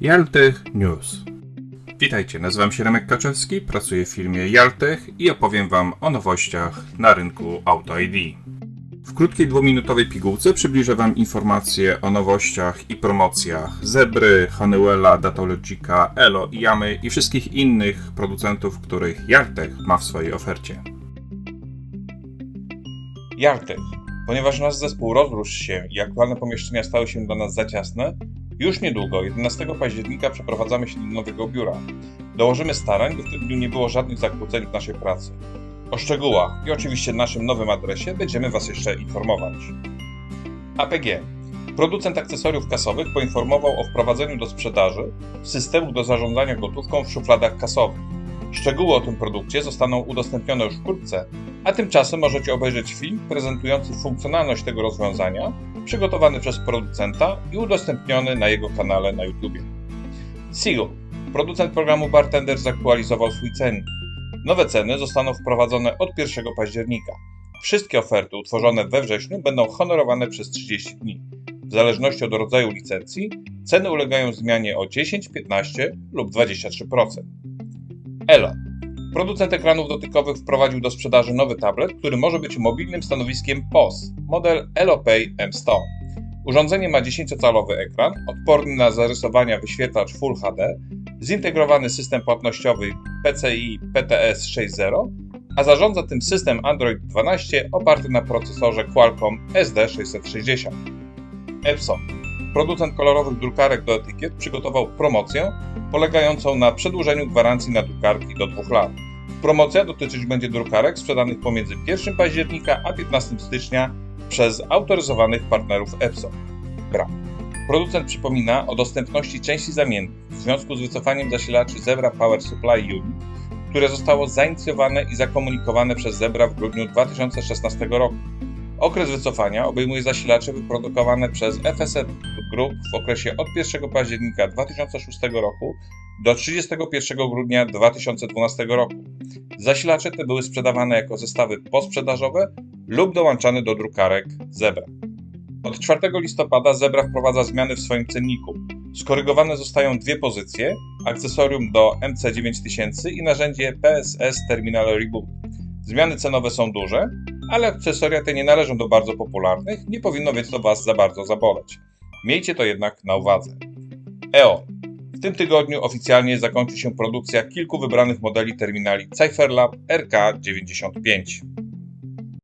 Jaltech News. Witajcie, nazywam się Remek Kaczewski, pracuję w firmie Jaltech i opowiem Wam o nowościach na rynku Auto ID. W krótkiej dwuminutowej pigułce przybliżę Wam informacje o nowościach i promocjach Zebry, Honeywella, Datalogica, Elo, Yamy i wszystkich innych producentów, których Jaltech ma w swojej ofercie. Jartech. Ponieważ nasz zespół rozrósł się i aktualne pomieszczenia stały się dla nas za ciasne, już niedługo, 11 października, przeprowadzamy się do nowego biura. Dołożymy starań, by w tym dniu nie było żadnych zakłóceń w naszej pracy. O szczegółach i oczywiście naszym nowym adresie będziemy Was jeszcze informować. APG. Producent akcesoriów kasowych poinformował o wprowadzeniu do sprzedaży systemu do zarządzania gotówką w szufladach kasowych. Szczegóły o tym produkcie zostaną udostępnione już wkrótce, a tymczasem możecie obejrzeć film prezentujący funkcjonalność tego rozwiązania, przygotowany przez producenta i udostępniony na jego kanale na YouTube. Seal. Producent programu Bartender zaktualizował swój cennik. Nowe ceny zostaną wprowadzone od 1 października. Wszystkie oferty utworzone we wrześniu będą honorowane przez 30 dni. W zależności od rodzaju licencji, ceny ulegają zmianie o 10, 15 lub 23%. Elo. Producent ekranów dotykowych wprowadził do sprzedaży nowy tablet, który może być mobilnym stanowiskiem POS, model EloPay M100. Urządzenie ma 10-calowy ekran, odporny na zarysowania wyświetlacz Full HD, zintegrowany system płatnościowy PCI PTS 6.0, a zarządza tym system Android 12 oparty na procesorze Qualcomm SD660. Epson. Producent kolorowych drukarek do etykiet przygotował promocję polegającą na przedłużeniu gwarancji na drukarki do 2 lat. Promocja dotyczyć będzie drukarek sprzedanych pomiędzy 1 października a 15 stycznia przez autoryzowanych partnerów Epson. Bra. Producent przypomina o dostępności części zamiennych w związku z wycofaniem zasilaczy Zebra Power Supply Unit, które zostało zainicjowane i zakomunikowane przez Zebra w grudniu 2016 roku. Okres wycofania obejmuje zasilacze wyprodukowane przez FSR Group w okresie od 1 października 2006 roku do 31 grudnia 2012 roku. Zasilacze te były sprzedawane jako zestawy posprzedażowe lub dołączane do drukarek Zebra. Od 4 listopada Zebra wprowadza zmiany w swoim cenniku. Skorygowane zostają dwie pozycje: akcesorium do MC9000 i narzędzie PSS Terminal Reboot. Zmiany cenowe są duże, ale akcesoria te nie należą do bardzo popularnych, nie powinno więc to Was za bardzo zaboleć. Miejcie to jednak na uwadze. EO. W tym tygodniu oficjalnie zakończy się produkcja kilku wybranych modeli terminali Cypherlab RK95.